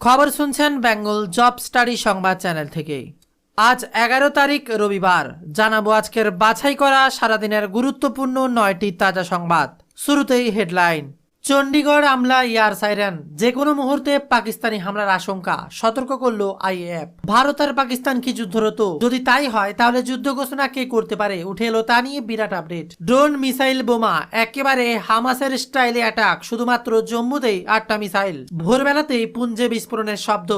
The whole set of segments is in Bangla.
খবর শুনছেন বেঙ্গল জব স্টাডি সংবাদ চ্যানেল থেকে আজ এগারো তারিখ রবিবার। জানাব আজকের বাছাই করা সারাদিনের গুরুত্বপূর্ণ নয়টি তাজা সংবাদ। শুরুতেই হেডলাইন। চণ্ডীগড় আমলা ইয়ার সাইরেন। যে কোনো মুহূর্তে পাকিস্তানি হামলার আশঙ্কা, সতর্ক করল আইএফ ভারত আর পাকিস্তান কি যুদ্ধরত যদি তাই হয়, তাহলে যুদ্ধ ঘোষণা কে করতে পারে? উঠে এলো তা নিয়ে বিরাট আপডেট ড্রোন, মিসাইল, বোমা, একেবারে হামাসের স্টাইলে অ্যাটাক শুধুমাত্র জম্মুতেই আটটা মিসাইল। ভোরবেলাতেই পুঞ্জে বিস্ফোরণের শব্দ।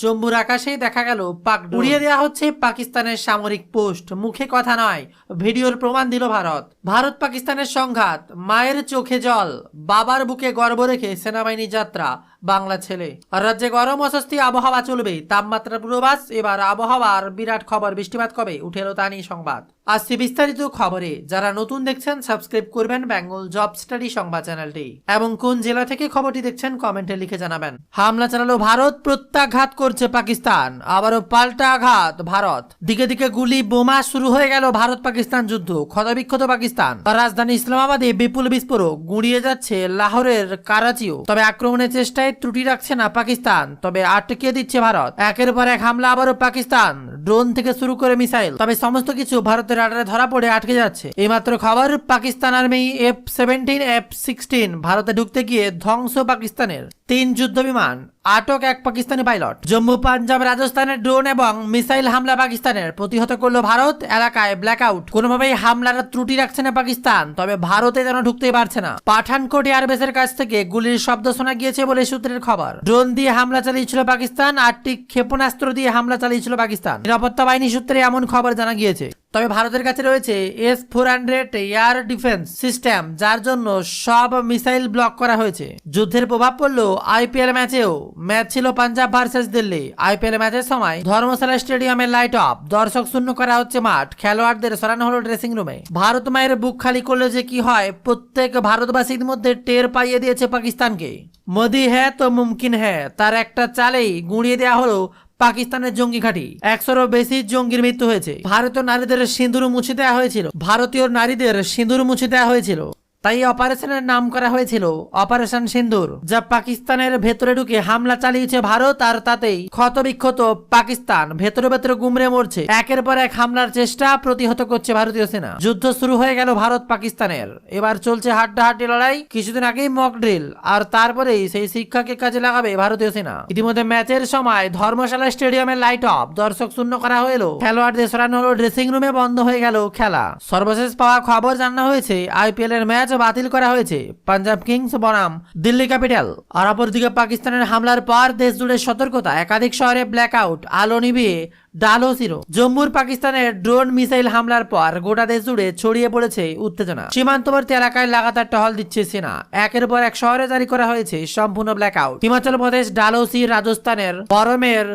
জম্মুর আকাশে দেখা গেল পাক উড়িয়ে দেওয়া হচ্ছে পাকিস্তানের সামরিক পোস্ট। মুখে কথা নয়, ভিডিওর প্রমাণ দিল ভারত। ভারত পাকিস্তানের সংঘাত, মায়ের চোখে জল, বাবার বুকে গর্ব রেখে সেনাবাহিনী যাত্রা বাংলা ছেলে। আর রাজ্যে গরম অস্বস্তি, আবহাওয়া চলবে। তাপমাত্রার পূর্বাভাস, এবার আবহাওয়ার বিরাট খবর, বৃষ্টিপাত কবে? উঠে এলো তা নিয়ে সংবাদ। আসছে বিস্তারিত খবরে। যারা নতুন দেখছেন, সাবস্ক্রাইব করবেন বেঙ্গল জব স্টাডি সংবাদ চ্যানেলটি। এবং কোন জেলা থেকে খবরটি দেখছেন, কমেন্টে লিখে জানাবেন। হামলা চালালো ভারত, প্রত্যাঘাত করছে পাকিস্তান। আবারও পাল্টা আঘাত, ভারত। দিকে দিকে গুলি, বোমা শুরু হয়ে গেল ভারত পাকিস্তান যুদ্ধ। ক্ষতবিক্ষত পাকিস্তান। রাজধানী ইসলামাবাদে বিপুল বিস্ফোরক, গুঁড়িয়ে যাচ্ছে লাহোরের কারাচিও। তবে আক্রমণের চেষ্টায় ত্রুটি রাখছে না পাকিস্তান, তবে আটকে দিচ্ছে ভারত। একের পর এক হামলা আবারও পাকিস্তান। ড্রোন থেকে শুরু করে মিসাইল। তবে সমস্ত কিছু ভারতের রাডারে ধরা পড়ে আটকে যাচ্ছে। এইমাত্র খবর, Pakistan army F seventeen F sixteen ভারতে ঢুকতে গিয়ে ধ্বংস পাকিস্তানের। তিন যুদ্ধ বিমান আটক এক পাকিস্তানি পাইলট। জম্মু, পাঞ্জাব, রাজস্থানের ড্রোন এবং মিসাইল হামলা পাকিস্তানের প্রতিহত করল ভারত এলাকায় ব্ল্যাক আউট কোনোভাবেই হামলার ত্রুটি রাখছে না পাকিস্তান, তবে ভারতে যেন ঢুকতেই পারছে না। পাঠানকোট এয়ারবেসের কাছ থেকে গুলির শব্দ শোনা গিয়েছে বলে সূত্রের খবর। ড্রোন দিয়ে হামলা চালিয়েছিল পাকিস্তান, আটটি ক্ষেপণাস্ত্র দিয়ে হামলা চালিয়েছিল পাকিস্তান। নিরাপত্তা বাহিনী সূত্রে এমন খবর জানা গিয়েছে। তবে ভারতের কাছে রয়েছে S four hundred air defence system, যার জন্য সব মিসাইল ব্লক করা হয়েছে। যুদ্ধের প্রভাব পড়ল আইপিএল ম্যাচেও। ম্যাচ ছিল পাঞ্জাব ভার্সেস দিল্লি। আইপিএল ম্যাচের সময় ধর্মশালা স্টেডিয়ামের লাইট অফ দর্শক শূন্য করা হচ্ছে মাঠ। খেলোয়াড়দের সরানো হলো ড্রেসিং রুমে ভারত মায়ের বুক খালি করলে যে কি হয়, প্রত্যেক ভারতবাসীর মধ্যে টের পাইয়ে দিয়েছে পাকিস্তানকে। মোদি হ্যাঁ তো মুমকিন হ্যাঁ তার একটা চালেই গুঁড়িয়ে দেওয়া হলো পাকিস্তানের জঙ্গি ঘাঁটি। একশোরও বেশি জঙ্গির মৃত্যু হয়েছে। ভারতীয় নারীদের সিঁদুর মুছে দেওয়া হয়েছিল। ভারতীয় নারীদের সিঁদুর মুছে দেওয়া হয়েছিল। তাই অপারেশনের নাম করা হয়েছিল অপারেশন সিন্দুর, যা পাকিস্তানের ভেতরে ঢুকে হামলা চালিয়েছে ভারত আর তাতেই ক্ষতবিক্ষত পাকিস্তান ভেতরে ভেতরে গুমরে মরছে। একের পর এক হামলার চেষ্টা প্রতিহত করছে ভারতীয় সেনা। যুদ্ধ শুরু হয়ে গেল ভারত পাকিস্তানের। এবার চলছে হাড্ডাহাড্ডি লড়াই, কিছুদিন আগেই মক ড্রিল আর তারপরেই সেই শিক্ষাকে কাজে লাগাবে ভারতীয় সেনা। ইতিমধ্যে ম্যাচের সময় ধর্মশালা স্টেডিয়ামের লাইট অফ দর্শক শূন্য করা হলো খেলোয়াড়দের সরানো হলো ড্রেসিং রুমে বন্ধ হয়ে গেল খেলা। সর্বশেষ পাওয়া খবর জানানো হয়েছে আইপিএল এর ম্যাচ বাতিল করা হয়েছে। পাঞ্জাব কিংস বনাম, দিল্লি ক্যাপিটাল আর অপরদিকে পাকিস্তানের হামলার পর দেশ জুড়ে সতর্কতা, একাধিক শহরে ব্ল্যাক আউট আলো নিভিয়ে ডালো জিরো জম্মুর পাকিস্তানের ড্রোন মিসাইল হামলার পর গোটা দেশ জুড়ে ছড়িয়ে পড়েছে উত্তেজনা। সীমান্তবর্তী এলাকায় লাগাতার টহল দিচ্ছে সেনা। একের পর এক শহরে জারি করা হয়েছে সম্পূর্ণ ব্ল্যাক আউট হিমাচল প্রদেশ ডালোসি রাজস্থানের বরমের,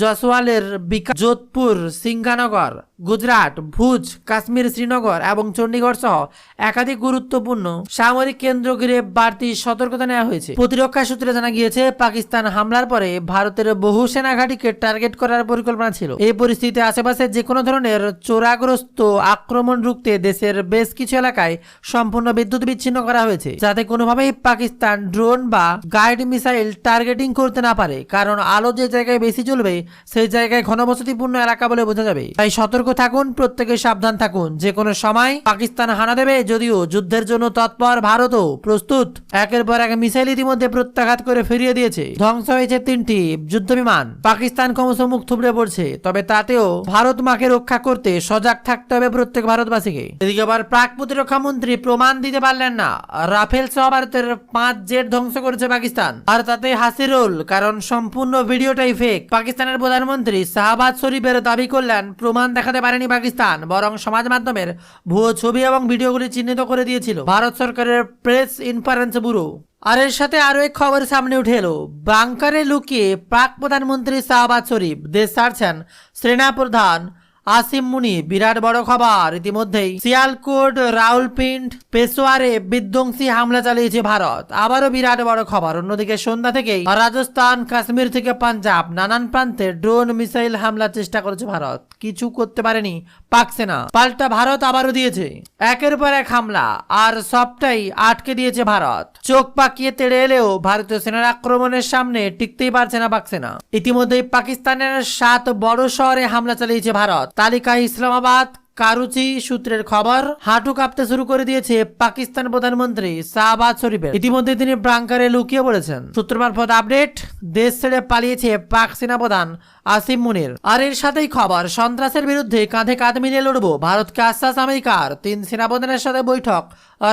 জসওয়ালের বিকা যোধপুর, সিংহানগর গুজরাট, ভুজ, কাশ্মীর, শ্রীনগর এবং চণ্ডীগড় সহ একাধিক গুরুত্বপূর্ণ সামরিক কেন্দ্র ঘিরে বাড়তি সতর্কতা নেওয়া হয়েছে। প্রতিরক্ষা সূত্রে জানা গিয়েছে, পাকিস্তান হামলার পরে ভারতের বহু সেনা ঘাঁটিকে টার্গেট করার পরিকল্পনা ছিল। এই পরিস্থিতিতে আশেপাশে যে কোনো ধরনের চোরাগ্রস্ত আক্রমণ রুখতে দেশের বেশ কিছু এলাকায় সম্পূর্ণ বিদ্যুৎ বিচ্ছিন্ন করা হয়েছে, যাতে কোনোভাবেই পাকিস্তান ড্রোন বা গাইড মিসাইল টার্গেটিং করতে না পারে, কারণ আলো যে জায়গায় বেশি চলবে সেই জায়গায় ঘনবসতিপূর্ণ এলাকা বলে বোঝা যাবে। তাই সতর্ক থাকুন, প্রত্যেকে সাবধান থাকুন। যে কোনো সময় পাকিস্তান হানা দেবে, যদিও যুদ্ধের জন্য তৎপর ভারতও প্রস্তুত। একের পর এক মিসাইল ইতিমধ্যে প্রত্যাঘাত করে ফিরিয়ে দিয়েছে। ধ্বংস হয়েছে তিনটি যুদ্ধ বিমান। পাকিস্তান ক্রমশ মুখ থুবড়ে পড়ছে, তবে তাতেও ভারত মাকে রক্ষা করতে সজাগ থাকতে হবে প্রত্যেক ভারতবাসীকে। এদিকে আবার প্রাক প্রতিরক্ষা মন্ত্রী প্রমাণ দিতে পারলেন না। রাফেল সহ ভারতের পাঁচ জেট ধ্বংস করেছে পাকিস্তান। আর তাতে হাসি রোল, কারণ সম্পূর্ণ ভিডিওটাই ফেক পাকিস্তানের প্রধানমন্ত্রী শাহবাজ শরীফের দাবি করলেন, প্রমাণ দেখাতে পারেনি পাকিস্তান, বরং সমাজ মাধ্যমের ভুয়ো ছবি এবং ভিডিওগুলি চিহ্নিত করে দিয়েছিল ভারত সরকারের প্রেস ইনফারেন্স ব্যুরো। আর এর সাথে আরও এক খবর সামনে উঠে এলো। বাংকারে লুকিয়ে পাক প্রধানমন্ত্রী শাহবাজ শরীফ দেশ ছাড়ছেন সেনা প্রধান আসিম মুনি, বিরাট বড় খবর। ইতিমধ্যেই সিয়ালকোট রাউলপিন্ড, পেশোয়ারে বিধ্বংসী হামলা চালিয়েছে ভারত। আবারও বিরাট বড় খবর। অন্যদিকে সন্ধ্যা থেকেই রাজস্থান, কাশ্মীর থেকে পাঞ্জাব, নানান প্রান্তে ড্রোন, মিসাইল হামলার চেষ্টা করেছে ভারত। কিছু করতে পারেনি পাক সেনা। পাল্টা ভারত আবারও দিয়েছে। একের পর এক হামলা। আর সবটাই আটকে দিয়েছে ভারত। চোখ পাকিয়ে তেড়ে এলেও ভারতীয় সেনার আক্রমণের সামনে টিকতেই পারছে না পাক সেনা। ইতিমধ্যেই পাকিস্তানের সাত বড় শহরে হামলা চালিয়েছে ভারত। তালিকায় ইসলামাবাদ, কারুচি সূত্রের খবর, হাঁটু কাঁপতে শুরু করে দিয়েছে পাকিস্তান প্রধানমন্ত্রী শাহবাজ শরীফের। ইতিমধ্যে তিনি ব্রাঙ্কারে লুকিয়ে পড়েছেন। সূত্র মারফত আপডেট, দেশ ছেড়ে পালিয়েছে পাক সেনাপ্রধান আসিম মুনির। আর এর সাথেই খবর, সন্ত্রাসের বিরুদ্ধে কাঁধে কাঁধ মিলিয়ে লড়বো ভারতকে আশ্বাস আমেরিকার। তিন সেনাপ্রধানের সাথে বৈঠক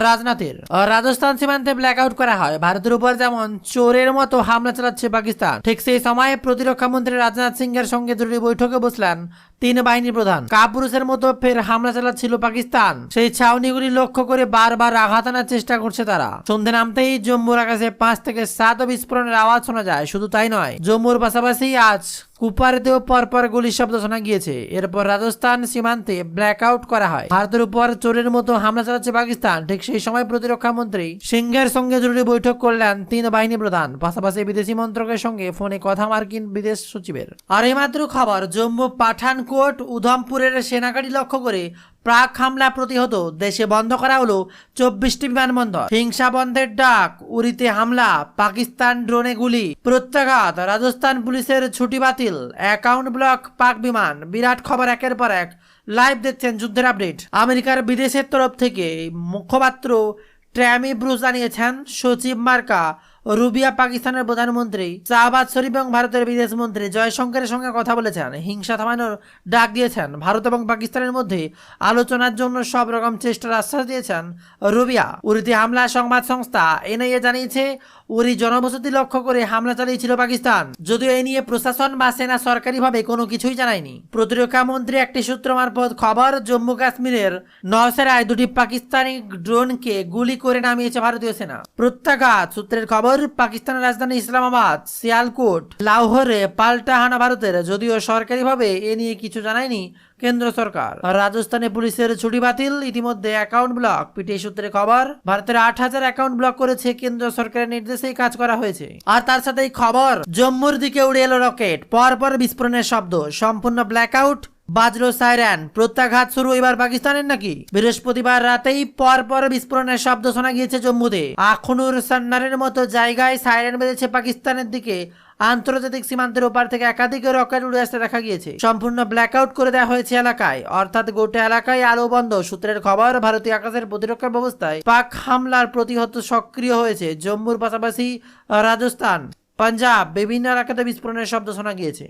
রাজনাথের রাজস্থান সীমান্তে ব্ল্যাক আউট করা হয়। ভারতের উপর যেমন চোরের মতো হামলা চালাচ্ছে পাকিস্তান, ঠিক সেই সময়ে প্রতিরক্ষা মন্ত্রী রাজনাথ সিং এর সঙ্গে জরুরি বৈঠকে বসলেন তিন বাহিনী প্রধান। কাপুরুষের মতো ফের হামলা চালাচ্ছিল পাকিস্তান। সেই ছাউনিগুলি লক্ষ্য করে বারবার আঘাত আনার চেষ্টা করছে তারা। সন্ধে নামতেই জম্মুর আকাশে পাঁচ থেকে সাত বিস্ফোরণের আওয়াজ শোনা যায়। শুধু তাই নয়, জম্মুর পাশাপাশি আজ কুপারেতেও পরপর গুলির শব্দ শোনা গিয়েছে। এরপর রাজস্থান সীমান্তে ব্ল্যাক আউট করা হয়। ভারতের উপর চোরের মতো হামলা চালাচ্ছে পাকিস্তান। ঠিক সেই সময় প্রতিরক্ষা মন্ত্রী সিংহের সঙ্গে জরুরি বৈঠক করলেন তিন বাহিনী প্রধান। পাশাপাশি বিদেশি মন্ত্রকের সঙ্গে ফোনে কথা মার্কিন বিদেশ সচিবের। আর এইমাত্র খবর, জম্মু পাঠানকোট, উধমপুরের সেনাগাড়ি লক্ষ্য করে প্রাক হামলা প্রতিহত, দেশে বন্ধ করা হলো চব্বিশটি বিমানবন্দর। হিংসা বন্ধের ডাক উড়িতে হামলা, পাকিস্তান ড্রোনে গুলি, প্রত্যাঘাত, রাজস্থান পুলিশের ছুটি বাতিল, অ্যাকাউন্ট ব্লক, পাক বিমান, বিরাট খবর একের পর এক, লাইভ দেখছেন যুদ্ধের আপডেট। আমেরিকার বিদেশের তরফ থেকে মুখপাত্র ট্র্যামি ব্রুস জানিয়েছেন, সচিব মার্কা রুবিয়া পাকিস্তানের প্রধানমন্ত্রী, শাহবাজ শরীফ এবং ভারতের বিদেশ মন্ত্রী জয়শঙ্করের সঙ্গে কথা বলেছেন। হিংসা থামানোর ডাক দিয়েছেন ভারত এবং পাকিস্তানের মধ্যে। আলোচনার জন্য সব রকম চেষ্টার আশ্বাস দিয়েছেন রুবিয়া। উরিতে হামলা সংবাদ সংস্থা এনআইএ জানিয়েছে, উরি জনবসতি লক্ষ্য করে হামলা চালিয়েছিল পাকিস্তান। যদিও এ নিয়ে প্রশাসন বা সেনা সরকারিভাবে কোনো কিছুই জানায়নি। প্রতিরক্ষা মন্ত্রী একটি সূত্র মারফত খবর, জম্মু কাশ্মীরের নওসেরায় দুটি পাকিস্তানি ড্রোনকে গুলি করে নামিয়েছে ভারতীয় সেনা। প্রত্যাঘাত সূত্রের খবর পাকিস্তানের রাজধানী ইসলামাবাদ সিয়ালকোট লাহোরে পাল্টা হানা ভারতের, যদিও সরকারিভাবে এ নিয়ে কিছু জানায়নি কেন্দ্র সরকার। রাজস্থানে পুলিশের ছুটি বাতিল, ইতিমধ্যে অ্যাকাউন্ট ব্লক। পিটিআই সূত্রে খবর, ভারতের আট হাজার অ্যাকাউন্ট ব্লক করেছে কেন্দ্র সরকারের নির্দেশেই কাজ করা হয়েছে। আর তার সাথেই খবর, জম্মুর দিকে উড়ে এলো রকেট। পরপর বিস্ফোরণের শব্দ, সম্পূর্ণ ব্ল্যাক আউট বাজলো সাইরেন। প্রত্যাঘাত শুরু এবার পাকিস্তানের নাকি? বৃহস্পতিবার রাতেই পর পর বিস্ফোরণের শব্দ শোনা গিয়েছে জম্মুতে। আখনুর সান্নারের মতো জায়গায় সাইরেন বেঁধেছে পাকিস্তানের দিকে। আন্তর্জাতিক সীমান্তের ওপার থেকে একাধিক রকেট উড়ে আসতে দেখা গিয়েছে। সম্পূর্ণ ব্ল্যাক আউট করে দেওয়া হয়েছে এলাকায়। অর্থাৎ গোটা এলাকায় আলো বন্ধ। সূত্রের খবর, ভারতীয় আকাশের প্রতিরক্ষা ব্যবস্থায় পাক হামলার প্রতিহত সক্রিয় হয়েছে জম্মুর পাশাপাশি রাজস্থান, পাঞ্জাব, বিভিন্ন এলাকাতে বিস্ফোরণের শব্দ শোনা গিয়েছে।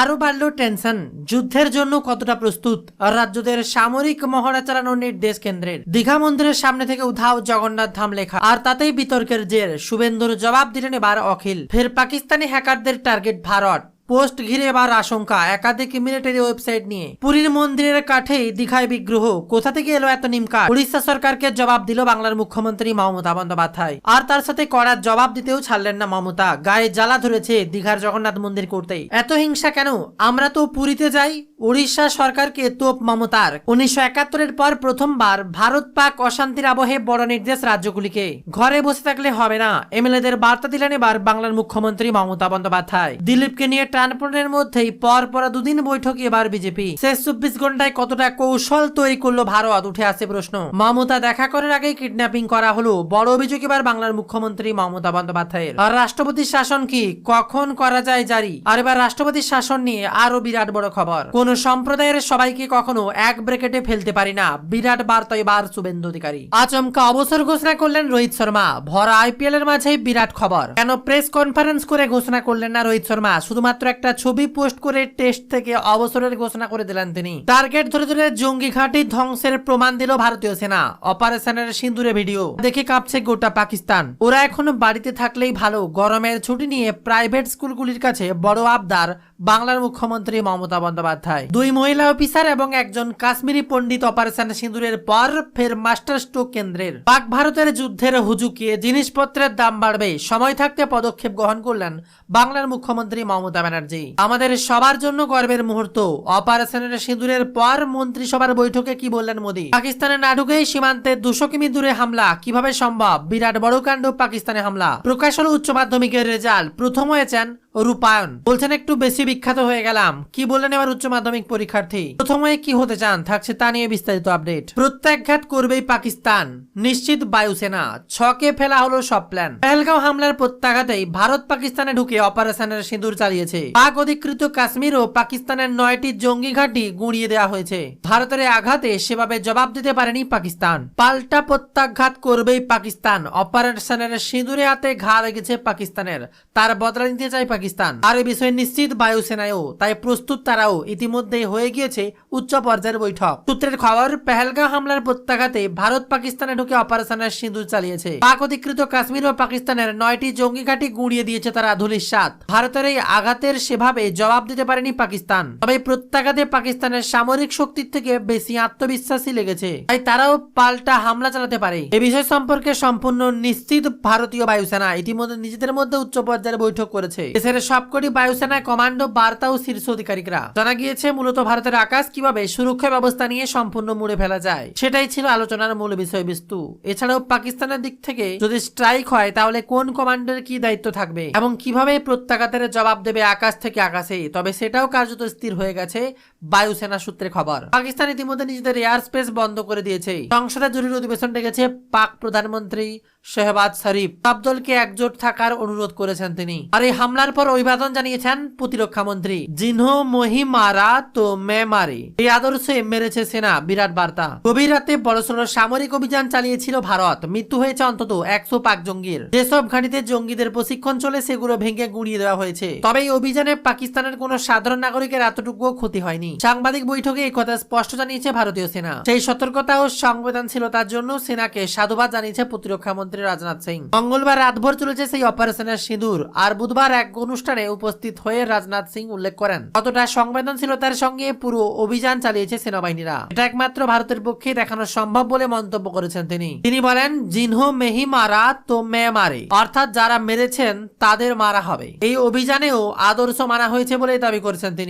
আরও বাড়ল টেনশন। যুদ্ধের জন্য কতটা প্রস্তুত? রাজ্যদের সামরিক মহড়া চালানোর নির্দেশ কেন্দ্রের। দীঘা মন্দিরের সামনে থেকে উধাও জগন্নাথ ধাম লেখা। আর তাতেই বিতর্কের জের। শুভেন্দুর জবাব দিলেন এবার অখিল। ফের পাকিস্তানি হ্যাকারদের টার্গেট ভারত। পোস্ট ঘিরে এবার আশঙ্কা, একাধিক মিলিটারি ওয়েবসাইট নিয়ে। পুরীর মন্দিরের কাঠেই দীঘায় বিগ্রহ, কোথা থেকে এলো এত নিমকাঠ উড়িষ্যা সরকারকে জবাব দিল বাংলার মুখ্যমন্ত্রী মমতা বন্দ্যোপাধ্যায়। আর তার সাথে কড়ার জবাব দিতেও ছাড়লেন না মমতা, গায়ে জ্বালা ধরেছে দীঘার জগন্নাথ মন্দির করতেই। এত হিংসা কেন? আমরা তো পুরীতে যাই, উড়িষ্যা সরকারকে তোপ মমতার। উনিশশো একাত্তরের পর প্রথমবার ভারত পাক অশান্তির আবহে বড় নির্দেশ রাজ্যগুলিকে। ঘরে বসে থাকলে হবে না। এমএলএদের বার্তা দিলেন এবার বাংলার মুখ্যমন্ত্রী মমতা বন্দ্যোপাধ্যায়। দিলীপকে নিয়ে টানপনের মধ্যেই পর পর দুদিন বৈঠকে এবার বিজেপি। শেষ চব্বিশ ঘন্টায় কতটা কৌশল তৈরি করল ভারত, উঠে আসে প্রশ্ন। মমতা দেখা করার আগেই কিডন্যাপিং করা হলো। বড় অভিযোগ এবার বাংলার মুখ্যমন্ত্রী মমতা বন্দ্যোপাধ্যায়ের। আর রাষ্ট্রপতির শাসন কি কখন করা যায় জারি? আর এবার রাষ্ট্রপতির শাসন নিয়ে আরও বিরাট বড় খবর। কোন সম্প্রদায়ের সবাইকে কখনো এক ব্রেকেটে ফেলতে পারি না। বিরাট বার্তা এবার শুভেন্দু অধিকারী। আচমকা অবসর ঘোষণা করলেন রোহিত শর্মা। ভরা আইপিএল এর মাঝে বিরাট খবর। কেন প্রেস কনফারেন্স করে ঘোষণা করলেন না রোহিত শর্মা? শুধুমাত্র একটা ছবি পোস্ট করে টেস্ট থেকে অবসরের ঘোষণা করে দিলেন তিনি। টার্গেট ধরে ধরে জঙ্গি ঘাঁটি ধ্বংসের প্রমাণ দিল ভারতীয় সেনা। অপারেশনের সিন্দুরে ভিডিও। দেখে কাঁপছে গোটা পাকিস্তান। ওরা এখন বাড়িতে থাকলেই ভালো। গরমের ছুটি নিয়ে প্রাইভেট স্কুলগুলির কাছে বড় আবদার বাংলার মুখ্যমন্ত্রী মমতা বন্দ্যোপাধ্যায়। দুই মহিলা অফিসার এবং একজন কাশ্মীরি পণ্ডিত অপারেশন সিঁদুরের পর ফের মাস্টার স্ট্রোক কেন্দ্রের। পাক ভারতের যুদ্ধের হুজুকিয়ে জিনিসপত্রের দাম বাড়বে। সময় থাকতে পদক্ষেপ গ্রহণ করলেন বাংলার মুখ্যমন্ত্রী মমতা ব্যানার্জি। ব্যানার্জি। আমাদের সবার জন্য গর্বের মুহূর্ত। অপারেশনের সিঁদুরের পর মন্ত্রিসভার বৈঠকে কি বললেন মোদি? পাকিস্তানের নাটুকেই সীমান্তে দুশো কিমি দূরে হামলা। কীভাবে সম্ভব? বিরাট বড় কাণ্ড পাকিস্তানে হামলা। প্রকাশ হল উচ্চ মাধ্যমিকের রেজাল্ট। প্রথম হয়েছেন রূপায়ণ। বলছেন, একটু বেশি বিখ্যাত হয়ে গেলাম। কি বললেন এবার উচ্চ মাধ্যমিক পরীক্ষার্থী? প্রথমে কি হতে চান থাকছে তা নিয়ে বিস্তারিত আপডেট। প্রত্যাঘাত করবেই পাকিস্তান। নিশ্চিত বায়ুসেনা। ছকে ফেলা হলো সব প্ল্যান। পেহেলগাঁও হামলার প্রত্যাঘাতেই ভারত পাকিস্তানে ঢুকে অপারেশনের সিঁদুর চালিয়েছে। পাক অধিকৃত কাশ্মীর ও পাকিস্তানের নয়টি জঙ্গি ঘাঁটি গুঁড়িয়ে দেওয়া হয়েছে। ভারতের আঘাতে সেভাবে জবাব দিতে পারেনি পাকিস্তান। পাল্টা প্রত্যাঘাত করবেই পাকিস্তান। অপারেশনের সিঁদুরে হাতে ঘা লেগেছে পাকিস্তানের। তার বদলা নিতে চায় পাকিস্তান। আর এই বিষয়ে নিশ্চিত বায়ুসেনায়ও, তাই প্রস্তুত তারাও ইতিমধ্যেই হয়ে গিয়েছে উচ্চ পর্যায়ের বৈঠক। সূত্রের খবর পেহেলগাঁও হামলার প্রত্যাঘাতে ভারত পাকিস্তানে ঢুকে অপারেশনের সিঁদুর চালিয়েছে। পাক অধিকৃত কাশ্মীর ও পাকিস্তানের নয়টি জঙ্গি ঘাঁটি গুঁড়িয়ে দিয়েছে তারা ধুলিস্বাদ ভারতের এই আঘাতের সেভাবে জবাব দিতে পারেনি পাকিস্তান। তবে প্রত্যাঘাতে পাকিস্তানের সামরিক শক্তির থেকে বেশি আত্মবিশ্বাসী লেগেছে। তাই তারাও পাল্টা হামলা চালাতে পারে। এ বিষয় সম্পর্কে সম্পূর্ণ নিশ্চিত ভারতীয় বায়ুসেনা ইতিমধ্যে নিজেদের মধ্যে উচ্চ পর্যায়ের বৈঠক করেছে। দেশের সবকটি বায়ুসেনা কমান্ডো, বার্তা ও শীর্ষ অধিকারিকরা। জানা গিয়েছে, মূলত ভারতের আকাশ কীভাবে সুরক্ষা ব্যবস্থা নিয়ে সম্পূর্ণ মুড়ে ফেলা যায়, সেটাই ছিল আলোচনার মূল বিষয়বস্তু। এছাড়াও পাকিস্তানের দিক থেকে যদি স্ট্রাইক হয়, তাহলে কোন কমান্ডের কি দায়িত্ব থাকবে এবং কীভাবে প্রত্যাঘাতের জবাব দেবে আকাশ থেকে আকাশে? তবে সেটাও কার্যত স্থির হয়ে গেছে বায়ুসেনা সূত্রে খবর। পাকিস্তান ইতিমধ্যে নিজেদের এয়ার স্পেস বন্ধ করে দিয়েছে। সংসদে জরুরি অধিবেশন ডেকেছে পাক প্রধানমন্ত্রী শেহবাজ শরীফ। সব একজোট থাকার অনুরোধ করেছেন তিনি। আর এই হামলার পর অভিবাদন জানিয়েছেন প্রতিরক্ষা মন্ত্রী। জিনহো, মহি, মারা তো মে, মারি। এই আদর্শে মেরেছে সেনা, বিরাট বার্তা। গভীর রাতে বড়সড় সামরিক অভিযান চালিয়েছিল ভারত। মৃত্যু হয়েছে অন্তত একশো পাক জঙ্গির। যেসব ঘাঁটিতে জঙ্গিদের প্রশিক্ষণ চলে, সেগুলো ভেঙে গুঁড়িয়ে দেওয়া হয়েছে। তবে এই অভিযানে পাকিস্তানের কোনো সাধারণ নাগরিকের এতটুকুও ক্ষতি হয়নি। সাংবাদিক বৈঠকে এই কথা স্পষ্ট জানিয়েছে ভারতীয় সেনা। সেই সতর্কতা ও সংবেদনশীলতার জন্য সেনাকে সাধুবাদ জানিয়েছে প্রতিরক্ষা মন্ত্রী রাজনাথ সিং। মঙ্গলবার রাতভর চলেছে সেই অপারেশনের সিঁদুর আর বুধবার এক অনুষ্ঠানে উপস্থিত হয়ে রাজনাথ সিং উল্লেখ করেন। কতটা সংবেদনশীলতার সঙ্গে পুরো অভিযান চালিয়েছে সেনাবাহিনীরা। এটা একমাত্র ভারতের পক্ষে দেখানো সম্ভব বলে মন্তব্য করেছেন তিনি। তিনি বলেন, জিনহো মেহি মারা তো মে মারে। অর্থাৎ যারা মেরেছেন তাদের মারা হবে। এই অভিযানেও আদর্শ মানা হয়েছে বলে দাবি করেছেন তিনি।